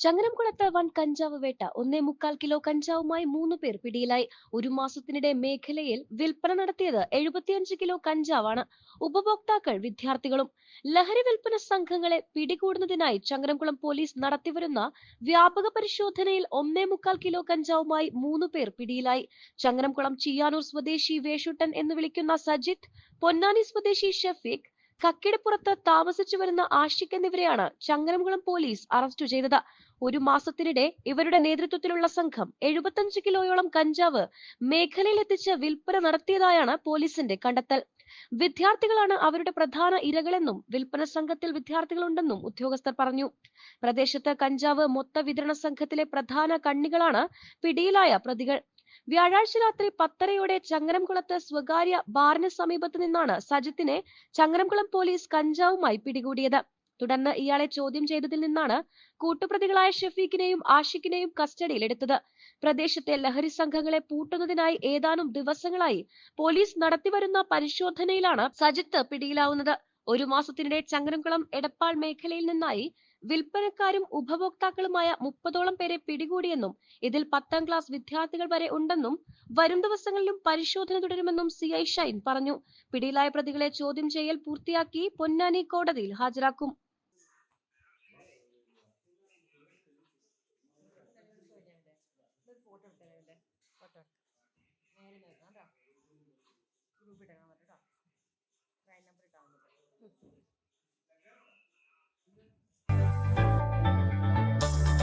ചങ്ങരംകുളത്ത് വൻ കഞ്ചാവ് വേട്ട. ഒന്നേ മുക്കാൽ കിലോ കഞ്ചാവുമായി മൂന്ന് പേർ പിടിയിലായി. ഒരു മാസത്തിനിടെ മേഖലയിൽ വിൽപ്പന നടത്തിയത് എഴുപത്തിയഞ്ച് കിലോ കഞ്ചാവാണ്. ഉപഭോക്താക്കൾ വിദ്യാർത്ഥികളും ലഹരി വിൽപ്പന സംഘങ്ങളെ പിടികൂടുന്നതിനായി ചങ്ങരംകുളം പോലീസ് നടത്തിവരുന്ന വ്യാപക പരിശോധനയിൽ ഒന്നേ മുക്കാൽ കിലോ കഞ്ചാവുമായി മൂന്ന് പേർ പിടിയിലായി. ചങ്ങരംകുളം ചിയാനൂർ സ്വദേശി വേഷുട്ടൻ എന്ന് വിളിക്കുന്ന സജിത് പൊന്നാനി സ്വദേശി ഷഫീഖ് കക്കിടപ്പുറത്ത് താമസിച്ചു വരുന്ന ആഷിഖ് എന്നിവരെയാണ് ചങ്ങരംകുളം പോലീസ് അറസ്റ്റ് ചെയ്തത്. ഒരു മാസത്തിനിടെ ഇവരുടെ നേതൃത്വത്തിലുള്ള സംഘം എഴുപത്തഞ്ച് കിലോയോളം കഞ്ചാവ് മേഖലയിൽ എത്തിച്ച് വിൽപ്പന നടത്തിയതായാണ് പോലീസിന്റെ കണ്ടെത്തൽ. വിദ്യാർത്ഥികളാണ് അവരുടെ പ്രധാന ഇരകളെന്നും വിൽപ്പന സംഘത്തിൽ വിദ്യാർത്ഥികളുണ്ടെന്നും ഉദ്യോഗസ്ഥർ പറഞ്ഞു. പ്രദേശത്ത് കഞ്ചാവ് മൊത്ത വിതരണ സംഘത്തിലെ പ്രധാന കണ്ണികളാണ് പിടിയിലായ പ്രതികൾ. വ്യാഴാഴ്ച രാത്രി പത്തരയോടെ ചങ്ങരംകുളത്ത് സ്വകാര്യ ബാറിന് സമീപത്ത് നിന്നാണ് സജിത്തിനെ ചങ്ങരംകുളം പോലീസ് കഞ്ചാവുമായി പിടികൂടിയത്. തുടർന്ന് ഇയാളെ ചോദ്യം ചെയ്തതിൽ നിന്നാണ് കൂട്ടുപ്രതികളായ ഷെഫീഖിനെയും ആഷിഖിനെയും കസ്റ്റഡിയിലെടുത്തത്. പ്രദേശത്തെ ലഹരി സംഘങ്ങളെ പൂട്ടുന്നതിനായി ഏതാനും ദിവസങ്ങളായി പോലീസ് നടത്തിവരുന്ന പരിശോധനയിലാണ് സജിത്ത് പിടിയിലാവുന്നത്. ഒരു മാസത്തിനിടെ ചങ്ങരംകുളം എടപ്പാൾ മേഖലയിൽ നിന്നായി വിൽപ്പനക്കാരും ഉപഭോക്താക്കളുമായ മുപ്പതോളം പേരെ പിടികൂടിയെന്നും ഇതിൽ പത്താം ക്ലാസ് വിദ്യാർത്ഥികൾ വരെ ഉണ്ടെന്നും വരും ദിവസങ്ങളിലും പരിശോധന തുടരുമെന്നും സി ഐ ഷൈൻ പറഞ്ഞു. പിടിയിലായ പ്രതികളെ ചോദ്യം ചെയ്യൽ പൂർത്തിയാക്കി പൊന്നാനി കോടതിയിൽ ഹാജരാക്കും.